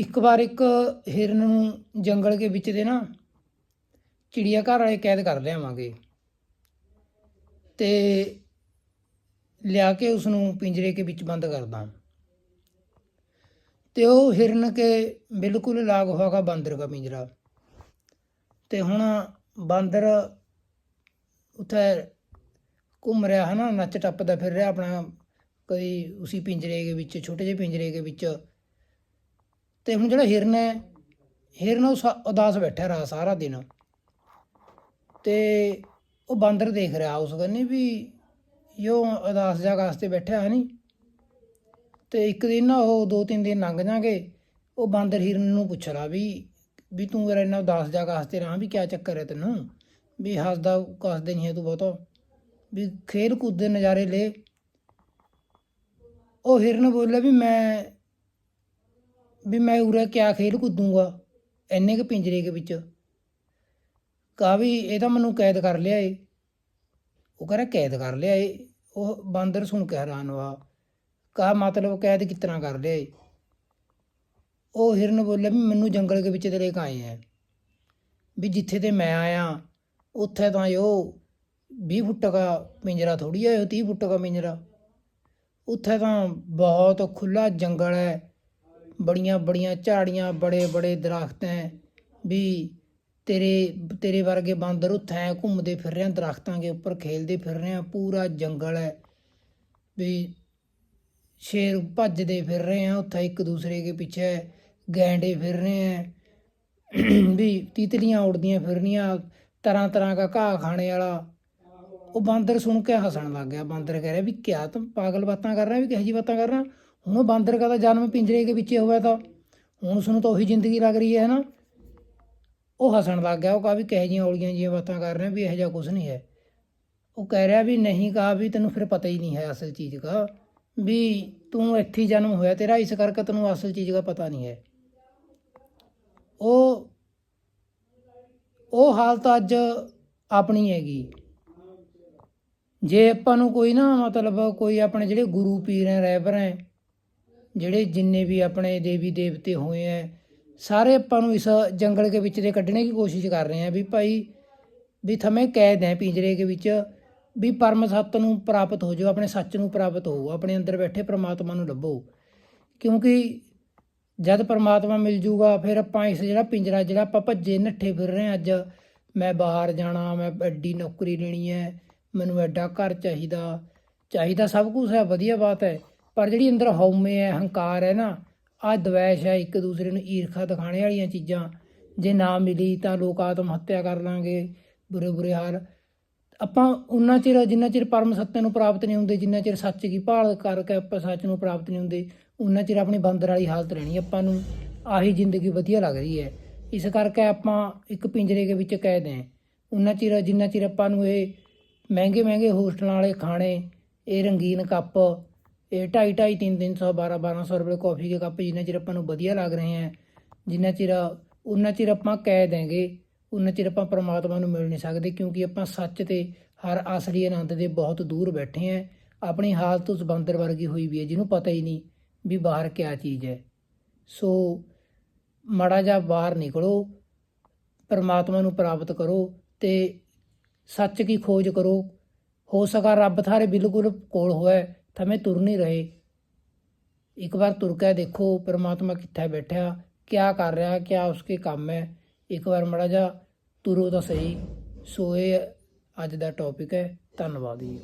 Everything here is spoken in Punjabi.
ਇੱਕ ਵਾਰ ਇੱਕ ਹਿਰਨ ਨੂੰ ਜੰਗਲ ਦੇ ਵਿੱਚ ਦੇ ਨਾ ਚਿੜੀਆ ਘਰ ਵਾਲੇ ਕੈਦ ਕਰ ਲਿਆਵਾਂਗੇ। ਤੇ ਲਿਆ ਕੇ ਉਸ ਨੂੰ ਪਿੰਜਰੇ ਦੇ ਵਿੱਚ ਬੰਦ ਕਰਦਾ ਤੇ ਉਹ ਹਿਰਨ ਕੇ ਬਿਲਕੁਲ ਲਾਗ ਹੋਗਾ ਬਾਂਦਰ ਦਾ ਪਿੰਜਰਾ। ਤੇ ਹੁਣ ਬਾਂਦਰ ਉੱਥੇ ਘੁੰਮ ਰਿਹਾ ਹੈ ਨਾ, ਨੱਚ ਟੱਪਦਾ ਫਿਰ ਰਿਹਾ ਆਪਣਾ, ਕੋਈ ਉਸੇ ਪਿੰਜਰੇ ਦੇ ਵਿੱਚ, ਛੋਟੇ ਜਿਹੇ ਪਿੰਜਰੇ ਦੇ ਵਿੱਚ। ਤੇ ਹੁਣ ਜਿਹੜਾ ਹਿਰਨ ਹੈ, ਹਿਰਨ ਉਹ ਉਦਾਸ ਬੈਠਾ ਰਹਾ ਸਾਰਾ ਦਿਨ। ਤੇ ਉਹ ਬਾਂਦਰ ਦੇਖ ਰਿਹਾ ਉਸ ਕੰਨੀ ਵੀ ਯੋ ਉਦਾਸ ਜਗ੍ਹਾ ਵਾਸਤੇ ਬੈਠਾ ਹੈ ਨਹੀਂ ਤੇ ਇੱਕ ਦਿਨ ਨਾ ਉਹ ਦੋ ਤਿੰਨ ਦਿਨ ਲੰਘ ਜਾਗੇ ਉਹ ਬਾਂਦਰ ਹਿਰਨ ਨੂੰ ਪੁੱਛ ਰਿਹਾ ਵੀ ਵੀ ਤੂੰ ਮੇਰਾ ਇੰਨਾ ਉਦਾਸ ਜਗ੍ਹਾ ਵਾਸਤੇ ਰਹਾ ਵੀ ਕੀ ਚੱਕਰ ਹੈ ਤੈਨੂੰ? ਵੀ ਹੱਸਦਾ ਕੱਸਦੇ ਨਹੀਂ ਹੈ ਤੂੰ ਬਹੁਤਾ। ਵੀ ਖੇਲ ਕੂਦ ਦੇ ਨਜ਼ਾਰੇ ਲੈ। ਉਹ ਹਿਰਨ ਬੋਲਿਆ ਵੀ ਮੈਂ ਵੀ ਮੈਂ ਉਰੇ ਕਿਆ ਖੇਲ ਕੁੱਦੂਗਾ, ਇੰਨੇ ਕੁ ਪਿੰਜਰੇ ਦੇ ਵਿੱਚ। ਕਹਾ ਵੀ ਇਹ ਤਾਂ ਮੈਨੂੰ ਕੈਦ ਕਰ ਲਿਆ ਏ। ਉਹ ਕਹਿੰਦਾ ਕੈਦ ਕਰ ਲਿਆ ਏ। ਉਹ ਬਾਂਦਰ ਸੁਣ ਕੇ ਹੈਰਾਨ ਹੋਇਆ ਕਹਾ ਮਤਲਬ ਕੈਦ ਕਿਸ ਤਰ੍ਹਾਂ ਕਰ ਲਿਆ ਏ? ਉਹ ਹਿਰਨ ਬੋਲਿਆ ਵੀ ਮੈਨੂੰ ਜੰਗਲ ਦੇ ਵਿੱਚ ਤੇ ਲੈ ਕੇ ਆਏ ਆ ਵੀ ਜਿੱਥੇ ਤੇ ਮੈਂ ਆਇਆ, ਉੱਥੇ ਤਾਂ ਉਹ 20 ਫੁੱਟ ਦਾ ਪਿੰਜਰਾ ਥੋੜੀ ਹੈ ਉਹ 30 ਫੁੱਟ ਦਾ ਪਿੰਜਰਾ। ਉੱਥੇ ਤਾਂ ਬਹੁਤ ਖੁੱਲਾ ਜੰਗਲ ਹੈ। ਬੜੀਆਂ ਬੜੀਆਂ ਝਾੜੀਆਂ, ਬੜੇ ਬੜੇ ਦਰਖਤ ਹੈ ਵੀ ਤੇਰੇ ਤੇਰੇ ਵਰਗੇ ਬਾਂਦਰ ਉੱਥੇ ਐਂ ਘੁੰਮਦੇ ਫਿਰ ਰਹੇ ਆ, ਦਰਖਤਾਂ ਦੇ ਉੱਪਰ ਖੇਲਦੇ ਫਿਰ ਰਹੇ ਆ, ਪੂਰਾ ਜੰਗਲ ਹੈ ਵੀ ਸ਼ੇਰ ਭੱਜਦੇ ਫਿਰ ਰਹੇ ਆ, ਉੱਥੇ ਇੱਕ ਦੂਸਰੇ ਦੇ ਪਿੱਛੇ ਗੈਂਡੇ ਫਿਰ ਰਹੇ ਆ ਵੀ ਤਿਤਲੀਆਂ ਉੜਦੀਆਂ ਫਿਰਨੀਆਂ, ਤਰ੍ਹਾਂ ਤਰ੍ਹਾਂ ਦਾ ਘਾਹ ਖਾਣੇ ਵਾਲਾ। ਉਹ ਬਾਂਦਰ ਸੁਣ ਕੇ ਹੱਸਣ ਲੱਗ ਗਿਆ। ਬਾਂਦਰ ਕਹਿ ਰਿਹਾ ਵੀ ਕਿਆ ਤੂੰ ਪਾਗਲ ਬਾਤਾਂ ਕਰ ਰਿਹਾ, ਵੀ ਕਿਹੋ ਜੀ ਬਾਤਾਂ ਕਰ ਰਿਹਾ? ਹੁਣ ਉਹ ਬਾਂਦਰ ਦਾ ਜਨਮ ਪਿੰਜਰੇ ਦੇ ਵਿੱਚ ਹੋਇਆ ਤਾਂ ਹੁਣ ਉਸ ਨੂੰ ਤਾਂ ਉਹੀ ਜ਼ਿੰਦਗੀ ਲੱਗ ਰਹੀ ਹੈ ਨਾ? ਉਹ ਹੱਸਣ ਲੱਗ ਗਿਆ, ਉਹ ਕਹਾ ਵੀ ਕਿਹੋ ਜਿਹੀਆਂ ਔਲੀਆਂ ਜਿਹੀਆਂ ਬਾਤਾਂ ਕਰ ਰਿਹਾ ਵੀ ਇਹੋ ਜਿਹਾ ਕੁਝ ਨਹੀਂ ਹੈ। ਉਹ ਕਹਿ ਰਿਹਾ ਵੀ ਨਹੀਂ ਕਹਾ ਵੀ ਤੈਨੂੰ ਫਿਰ ਪਤਾ ਹੀ ਨਹੀਂ ਹੈ ਅਸਲ ਚੀਜ਼ ਦਾ ਵੀ ਤੂੰ ਇੱਥੇ ਜਨਮ ਹੋਇਆ, ਤੇਰਾ ਇਸ ਕਰਕੇ ਤੈਨੂੰ ਅਸਲ ਚੀਜ਼ ਦਾ ਪਤਾ ਨਹੀਂ ਹੈ। ਉਹ ਉਹ ਹਾਲਤ ਅੱਜ ਆਪਣੀ ਹੈਗੀ। ਜੇ ਆਪਾਂ ਨੂੰ ਕੋਈ ਨਾ ਮਤਲਬ ਕੋਈ ਆਪਣੇ ਜਿਹੜੇ ਗੁਰੂ ਪੀਰ ਹੈ ਰਹਿਬਰ ਹੈ ਜਿਹੜੇ ਜਿੰਨੇ ਵੀ ਆਪਣੇ ਦੇਵੀ ਦੇਵਤੇ ਹੋਏ ਹੈ ਸਾਰੇ ਆਪਾਂ ਨੂੰ ਇਸ ਜੰਗਲ ਦੇ ਵਿੱਚ ਦੇ ਕੱਢਣੇ ਦੀ ਕੋਸ਼ਿਸ਼ ਕਰ ਰਹੇ ਆ ਵੀ ਭਾਈ ਵੀ ਥਮੇ ਕੈਦ ਹੈ ਪਿੰਜਰੇ ਦੇ ਵਿੱਚ, ਵੀ ਪਰਮ ਸੱਤ ਨੂੰ ਪ੍ਰਾਪਤ ਹੋ ਜਾਓ, ਆਪਣੇ ਸੱਚ ਨੂੰ ਪ੍ਰਾਪਤ ਹੋ ਆਪਣੇ ਅੰਦਰ ਬੈਠੇ ਪ੍ਰਮਾਤਮਾ ਨੂੰ ਲੱਭੋ। ਕਿਉਂਕਿ ਜਦ ਪ੍ਰਮਾਤਮਾ ਮਿਲ ਜੂਗਾ, ਫਿਰ ਆਪਾਂ ਇਸ ਜਿਹੜਾ ਪਿੰਜਰਾ ਜਿਹੜਾ ਆਪਾਂ ਭੱਜੇ ਨੱਠੇ ਫਿਰ ਰਹੇ ਹਾਂ ਅੱਜ, ਮੈਂ ਬਾਹਰ ਜਾਣਾ, ਮੈਂ ਐਡੀ ਨੌਕਰੀ ਲੈਣੀ ਹੈ ਮੈਨੂੰ ਐਡਾ ਘਰ ਚਾਹੀਦਾ ਚਾਹੀਦਾ ਸਭ ਕੁਝ ਹੈ ਵਧੀਆ ਬਾਤ ਹੈ ਪਰ ਜਿਹੜੀ ਅੰਦਰ ਹਉਮੈ ਹੈ, ਹੰਕਾਰ ਹੈ ਨਾ ਆ ਦਵੈਸ਼ ਹੈ ਇੱਕ ਦੂਸਰੇ ਨੂੰ ਈਰਖਾ ਦਿਖਾਣੇ ਵਾਲੀਆਂ ਚੀਜ਼ਾਂ। ਜੇ ਨਾ ਮਿਲੀ ਤਾਂ ਲੋਕ ਆਤਮ ਹੱਤਿਆ ਕਰ ਲਾਂਗੇ, ਬੁਰੇ ਬੁਰੇ ਹਾਲ। ਆਪਾਂ ਉਹਨਾਂ ਚਿਰ, ਜਿੰਨਾ ਚਿਰ ਪਰਮ ਸੱਤਿਆ ਨੂੰ ਪ੍ਰਾਪਤ ਨਹੀਂ ਹੁੰਦੇ, ਜਿੰਨਾ ਚਿਰ ਸੱਚ ਦੀ ਭਾਲ ਕਰਕੇ ਆਪਾਂ ਸੱਚ ਨੂੰ ਪ੍ਰਾਪਤ ਨਹੀਂ ਹੁੰਦੇ, ਉਹਨਾਂ ਚਿਰ ਆਪਣੀ ਬੰਦਰ ਵਾਲੀ ਹਾਲਤ ਰਹਿਣੀ ਆਪਾਂ ਨੂੰ ਆਹੀ ਜ਼ਿੰਦਗੀ ਵਧੀਆ ਲੱਗ ਰਹੀ ਹੈ। ਇਸ ਕਰਕੇ ਆਪਾਂ ਇੱਕ ਪਿੰਜਰੇ ਦੇ ਵਿੱਚ ਕੈਦ ਹਾਂ। ਉਹਨਾਂ ਚਿਰ, ਜਿੰਨਾ ਚਿਰ ਆਪਾਂ ਨੂੰ ਇਹ ਮਹਿੰਗੇ ਮਹਿੰਗੇ ਹੋਸਟਲਾਂ ਵਾਲੇ ਖਾਣੇ, ਇਹ ਰੰਗੀਨ ਕੱਪ ਇਹ ਢਾਈ ਢਾਈ, ਤਿੰਨ ਤਿੰਨ ਸੌ, ਬਾਰਾਂ ਬਾਰਾਂ ਸੌ ਰੁਪਏ ਕਾਫੀ ਦੇ ਕੱਪ ਜਿੰਨਾ ਚਿਰ ਆਪਾਂ ਨੂੰ ਵਧੀਆ ਲੱਗ ਰਹੇ ਹੈ, ਜਿੰਨਾ ਚਿਰ ਉਹਨਾਂ ਚਿਰ ਆਪਾਂ ਕਹਿ ਹੈਗੇ ਉਹਨਾਂ ਚਿਰ ਆਪਾਂ ਪਰਮਾਤਮਾ ਨੂੰ ਮਿਲ ਨਹੀਂ ਸਕਦੇ, ਕਿਉਂਕਿ ਆਪਾਂ ਸੱਚ ਤੇ ਹਰ ਅਸਲੀ ਆਨੰਦ ਦੇ ਬਹੁਤ ਦੂਰ ਬੈਠੇ ਹਾਂ, ਆਪਣੀ ਹਾਲਤ ਉਸ ਬੰਦਰ ਵਰਗੀ ਹੋਈ ਵੀ ਹੈ, ਜਿਹਨੂੰ ਪਤਾ ਹੀ ਨਹੀਂ ਵੀ ਬਾਹਰ ਕਿਆ ਚੀਜ਼ ਹੈ। ਸੋ ਮਾੜਾ ਜਿਹਾ ਬਾਹਰ ਨਿਕਲੋ, ਪਰਮਾਤਮਾ ਨੂੰ ਪ੍ਰਾਪਤ ਕਰੋ ਤੇ ਸੱਚ ਕੀ ਖੋਜ ਕਰੋ। ਹੋ ਸਕਾ ਰੱਬ ਥਾਰੇ ਬਿਲਕੁਲ ਕੋਲ ਹੋਇਆ ਥਮੇ ਤੁਰ ਨਹੀਂ ਰਹੇ। ਇੱਕ ਵਾਰ ਤੁਰ ਕੇ ਦੇਖੋ, ਪਰਮਾਤਮਾ ਕਿੱਥੇ ਬੈਠਾ ਕਿਆ ਕਰ ਰਿਹਾ, ਕਿਆ ਉਸਕੇ ਕੰਮ ਹੈ। ਇੱਕ ਵਾਰ ਮੜਾ ਜਾ ਤੁਰੋ ਤਾਂ ਸਹੀ। ਸੋ ਇਹ ਅੱਜ ਦਾ ਟੌਪਿਕ ਹੈ। ਧੰਨਵਾਦ ਜੀ।